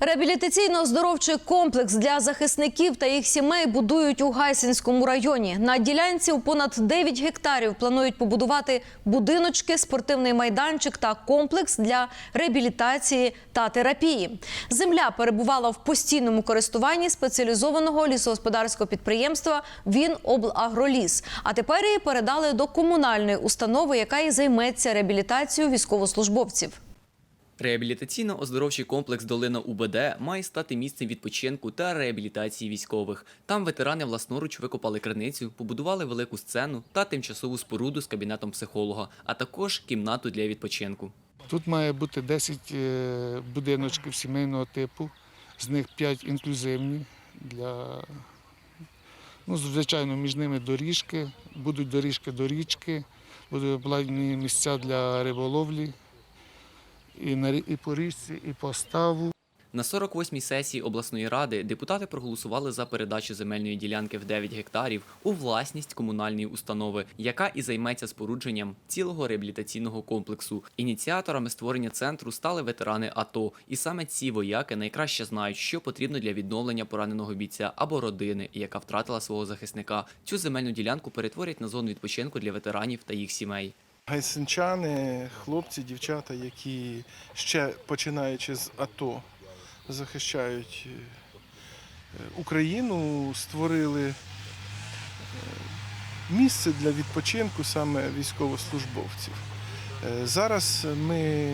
Реабілітаційно-оздоровчий комплекс для захисників та їх сімей будують у Гайсинському районі. На ділянці у понад 9 гектарів планують побудувати будиночки, спортивний майданчик та комплекс для реабілітації та терапії. Земля перебувала в постійному користуванні спеціалізованого лісогосподарського підприємства Віноблагроліс. А тепер її передали до комунальної установи, яка і займеться реабілітацією військовослужбовців. Реабілітаційно-оздоровчий комплекс Долина УБД має стати місцем відпочинку та реабілітації військових. Там ветерани власноруч викопали криницю, побудували велику сцену та тимчасову споруду з кабінетом психолога, а також кімнату для відпочинку. Тут має бути 10 е, будиночків сімейного типу, з них 5 інклюзивні для ну, звичайно, між ними доріжки, будуть доріжки до річки, будуть обладнані місця для риболовлі і, на, і по річці, і по ставу. На 48-й сесії обласної ради депутати проголосували за передачу земельної ділянки в 9 гектарів у власність комунальної установи, яка і займеться спорудженням цілого реабілітаційного комплексу. Ініціаторами створення центру стали ветерани АТО, і саме ці вояки найкраще знають, що потрібно для відновлення пораненого бійця або родини, яка втратила свого захисника. Цю земельну ділянку перетворять на зону відпочинку для ветеранів та їх сімей. Гайсинчани, хлопці, дівчата, які ще починаючи з АТО захищають е, Україну, створили е, місце для відпочинку саме військовослужбовців. Е, Зараз ми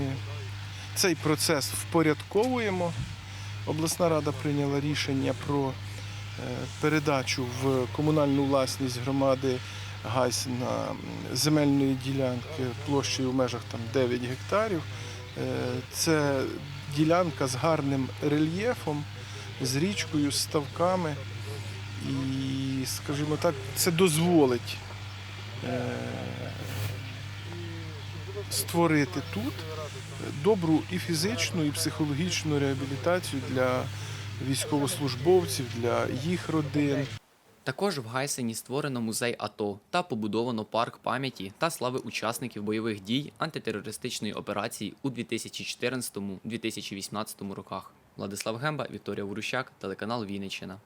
цей процес впорядковуємо. Обласна рада прийняла рішення про передачу в комунальну власність громади Гайсина м, земельної ділянки площею в межах там 9 гектарів. Е, Це ділянка з гарним рельєфом, з річкою, з ставками. І, скажімо так, це дозволить е, створити тут добру і фізичну, і психологічну реабілітацію для військовослужбовців, для їх родин. Також в Гайсені створено музей АТО та побудовано парк пам'яті та слави учасників бойових дій антитерористичної операції у 2014-2018 роках. Владислав Гемба, Вікторія Ворущак, телеканал Вінниччина.